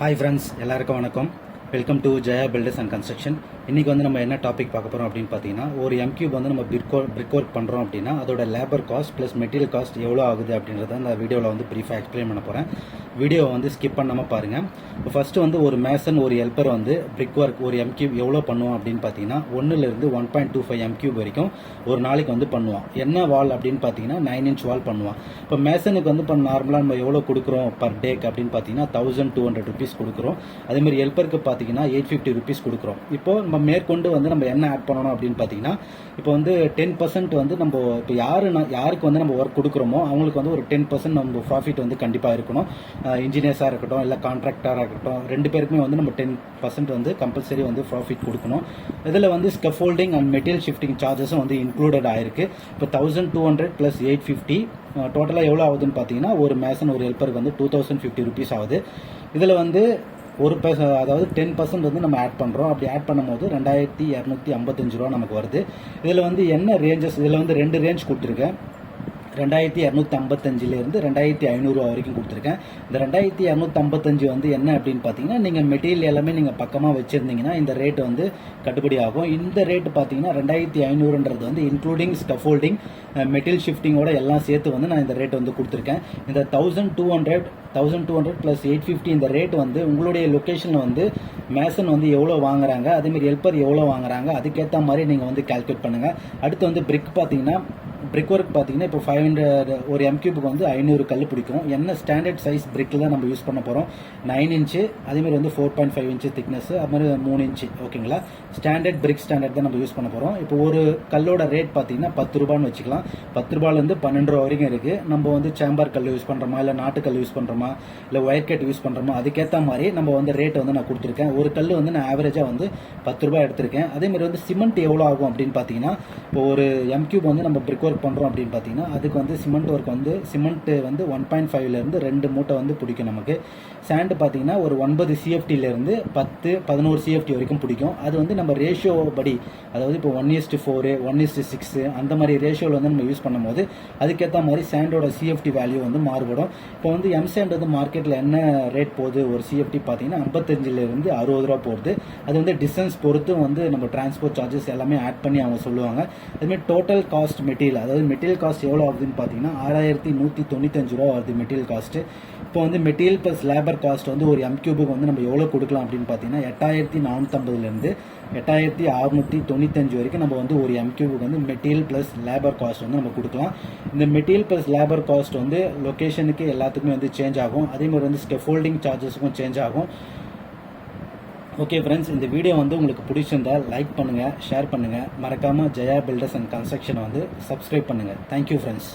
Hi friends எல்லாருக்கும் வணக்கம். Welcome to Jaya builders and construction இன்றைக்கி வந்து நம்ம என்ன டாபிக் பார்க்க போகிறோம் அப்படின்னு பார்த்தீங்கன்னா ஒரு எம்கியூப் வந்து நம்ம பிரிக் பிரிக் ஒர்க் பண்ணுறோம் அப்படின்னா அதோட labour cost plus material cost எவ்வளோ ஆகுது அப்படின்றத அந்த வீடியோவில் வந்து ப்ரீஃபாக எக்ஸ்பிளைன் பண்ண போகிறேன் வீடியோவை வந்து ஸ்கிப் பண்ணாமல் பாருங்கள் இப்போ ஃபஸ்ட்டு வந்து ஒரு மேசன் ஒரு ஹெல்ப்பர் வந்து பிரிக் ஒர்க் ஒரு எம்கியூப் எவ்வளோ பண்ணுவோம் அப்படின்னு பார்த்தீங்கன்னா ஒன்றுலேருந்து one point two five m cube வரைக்கும் ஒரு நாளைக்கு வந்து பண்ணுவான். என்ன வால் அப்படின்னு பார்த்தீங்கன்னா நைன் இன்ச் வால் பண்ணுவான். இப்போ மேசனுக்கு வந்து இப்போ நார்மலாக நம்ம எவ்வளோ கொடுக்குறோம் பர் டேக்கு அப்படின்னு பார்த்தீங்கன்னா தௌசண்ட் டூ ஹண்ட்ரட் ருபீஸ் கொடுக்குறோம். அதேமாதிரி ஹெல்ப்பருக்கு பார்த்தீங்கன்னா எயிட் ஃபிஃப்டி ருபீஸ் கொடுக்குறோம். இப்போ நம்ம மேற்கொண்டு வந்து நம்ம என்ன ஆட் பண்ணணும் அப்படின்னு பார்த்தீங்கன்னா இப்போ வந்து டென் பர்சன்ட் வந்து நம்ம இப்போ யாரு யாருக்கு வந்து நம்ம ஒர்க் கொடுக்குறோமோ அவங்களுக்கு வந்து ஒரு டென் பர்சன்ட் நம்ம ப்ராஃபிட் வந்து கண்டிப்பாக இருக்கணும். இன்ஜினியர்ஸாக இருக்கட்டும் இல்லை கான்ட்ராக்டராக இருக்கட்டும் ரெண்டு பேருக்குமே வந்து நம்ம டென் பர்சன்ட் வந்து கம்பல்சரி வந்து ப்ராஃபிட் கொடுக்கணும். இதில் வந்து ஸ்கஃபோல்டிங் அண்ட் மெட்டீரியல் ஷிஃப்டிங் சார்ஜஸும் வந்து இன்க்ளூடட் ஆயிருக்கு. இப்போ thousand two hundred plus eight fifty டோட்டலாக எவ்வளோ ஆகுதுன்னு பார்த்தீங்கன்னா ஒரு மேசன் ஒரு ஹெல்ப்பருக்கு வந்து டூ தௌசண்ட் ஃபிஃப்டி ருபீஸ் ஆகுது. இதில் வந்து ஒரு பர்ச அதாவது டென் பர்சன்ட் வந்து நம்ம ஆட் பண்ணுறோம் அப்படி ஆட் பண்ணும்போது ரெண்டாயிரத்தி இரநூத்தி ஐம்பத்தஞ்சு ரூபா நமக்கு வருது. இதில் வந்து என்ன ரேஞ்சஸ் இதில் வந்து ரெண்டு ரேஞ்ச் கொடுத்துருக்கேன். ரெண்டாயிரத்தி இரநூத்தி ஐம்பத்தஞ்சிலேருந்து ரெண்டாயிரத்தி ஐநூறுரூவா வரைக்கும் கொடுத்துருக்கேன். இந்த ரெண்டாயிரத்தி இரநூத்தி ஐம்பத்தஞ்சு வந்து என்ன அப்படின்னு பார்த்தீங்கன்னா நீங்கள் மெட்டீரியல் எல்லாமே நீங்கள் பக்கமாக வச்சுருந்தீங்கன்னா இந்த ரேட் வந்து கட்டுப்படி ஆகும். இந்த ரேட் பார்த்தீங்கன்னா ரெண்டாயிரத்தி ஐநூறுன்றது வந்து இன்க்ளூடிங் ஸ்டஃபோல்டிங் மெட்டீரியல் ஷிஃப்டிங்கோட எல்லாம் சேர்த்து வந்து நான் இந்த ரேட் வந்து கொடுத்துருக்கேன். இந்த thousand two hundred thousand two hundred plus eight fifty இந்த ரேட் வந்து உங்களுடைய லொக்கேஷனில் வந்து மேசன் வந்து எவ்வளோ வாங்குறாங்க அதேமாரி ஹெல்ப்பர் எவ்வளோ வாங்குறாங்க அதுக்கேற்ற மாதிரி நீங்கள் வந்து கால்குலேட் பண்ணுங்கள் அடுத்து வந்து பிரிக் பார்த்தீங்கன்னா பிரிக் ஒர்க் பார்த்தீங்கன்னா இப்போ ஃபைவ் ஹண்ட்ரட் ஒரு எம்கியூபுக்கு வந்து ஐநூறு கல் பிடிக்கும். என்ன ஸ்டாண்டர்ட் சைஸ் பிரிக்கில் தான் நம்ம யூஸ் பண்ண போகிறோம் நைன் இன்ச்சு அதேமாதிரி வந்து four point five inch thickness அது மாதிரி மூணு இன்ச்சு ஓகேங்களா ஸ்டாண்டர்ட் பிரிக் ஸ்டாண்டர்ட் தான் நம்ம யூஸ் பண்ண போகிறோம் இப்போ ஒரு கல்லோட ரேட் பார்த்தீங்கன்னா பத்து ரூபான்னு வச்சுக்கலாம். பத்து ரூபாயிலேருந்து பன்னெண்டு ரூபா வரைக்கும் இருக்குது நம்ம வந்து சேம்பர் கல் யூஸ் பண்ணுறோமா இல்லை நாட்டுக்கல் யூஸ் பண்ணுறோமா இல்லை ஒயர் கட் யூஸ் பண்ணுறோமா அதுக்கேற்ற மாதிரி நம்ம வந்து ரேட் வந்து நான் கொடுத்துருக்கேன். ஒரு கல் வந்து நான் ஆவரேஜாக வந்து பத்து ரூபாய் எடுத்திருக்கேன். அதேமாதிரி வந்து சிமெண்ட் எவ்வளோ ஆகும் அப்படின்னு பார்த்தீங்கன்னா இப்போ ஒரு எம்கியூப் வந்து நம்ம பிரிக் ஒர்க் பண்ணுறோம் அப்படின்னு பார்த்தீங்கன்னா அதுக்கு வந்து சிமெண்ட் ஒர்க் வந்து சிமெண்ட்டு வந்து ஒன் பாயிண்ட் ஃபைவ்லேருந்து ரெண்டு மூட்டை வந்து பிடிக்கும் நமக்கு. சாண்டு பார்த்தீங்கன்னா ஒரு ஒன்பது சிஎஃப்டிலேருந்து பத்து பதினோரு சிஎஃப்டி வரைக்கும் பிடிக்கும். அது வந்து நம்ம ரேஷியோ படி அதாவது இப்போ one is to four one is to six அந்த மாதிரி ரேஷியோவில் வந்து நம்ம யூஸ் பண்ணும்போது அதுக்கேற்ற மாதிரி சாண்டோட சிஎஃப்டி வேல்யூ வந்து மாறுபடும். இப்போ வந்து எம் சாண்ட் வந்து மார்க்கெட்டில் என்ன ரேட் போகுது? ஒரு சிஎஃப்டி பார்த்தீங்கன்னா ஐம்பத்தஞ்சிலேருந்து அறுபது ரூபா போகுது. அது வந்து டிஸ்டன்ஸ் பொறுத்து வந்து நம்ம டிரான்ஸ்போர்ட் சார்ஜஸ் எல்லாமே ஆட் பண்ணி அவங்க சொல்லுவாங்க. அதுமாதிரி டோட்டல் காஸ்ட் மெட்டீரியல் மெட்டீரியல் அதாவது மெட்டீரியல் காஸ்ட் எவ்வளோ ஆகுதுன்னு பார்த்தீங்கன்னா ஆறாயிரத்தி நூற்றி தொண்ணூத்தஞ்சு ரூபா வருது மெட்டீரியல் காஸ்ட்டு இப்போ வந்து மெட்டீரியல் ப்ளஸ் லேபர் காஸ்ட் வந்து ஒரு எம்கியூபுக்கு வந்து நம்ம எவ்வளோ கொடுக்கலாம் அப்படின்னு பார்த்தீங்கன்னா எட்டாயிரத்தி நானூற்றம்பதுலேருந்து எட்டாயிரத்தி அறுநூற்றி தொண்ணூத்தஞ்சு வரைக்கும் நம்ம வந்து ஒரு எம்கியூபுக்கு வந்து மெட்டீரியல் ப்ளஸ் லேபர் காஸ்ட் வந்து நம்ம கொடுக்கலாம். இந்த மெட்டீரியல் ப்ளஸ் லேபர் காஸ்ட் வந்து லொக்கேஷனுக்கு எல்லாத்துக்குமே வந்து சேஞ்ச் ஆகும். அதே மாதிரி வந்து ஸ்கெஃபோல்டிங் சார்ஜஸுக்கும் சேஞ்ச் ஆகும். ஓகே ஃப்ரெண்ட்ஸ் இந்த வீடியோ வந்து உங்களுக்கு பிடிச்சிருந்தா லைக் பண்ணுங்கள் ஷேர் பண்ணுங்கள் மறக்காமல் ஜெயா பில்டர்ஸ் அண்ட் கன்ஸ்ட்ரக்ஷனை வந்து சப்ஸ்கிரைப் பண்ணுங்கள் தேங்க்யூ ஃப்ரெண்ட்ஸ்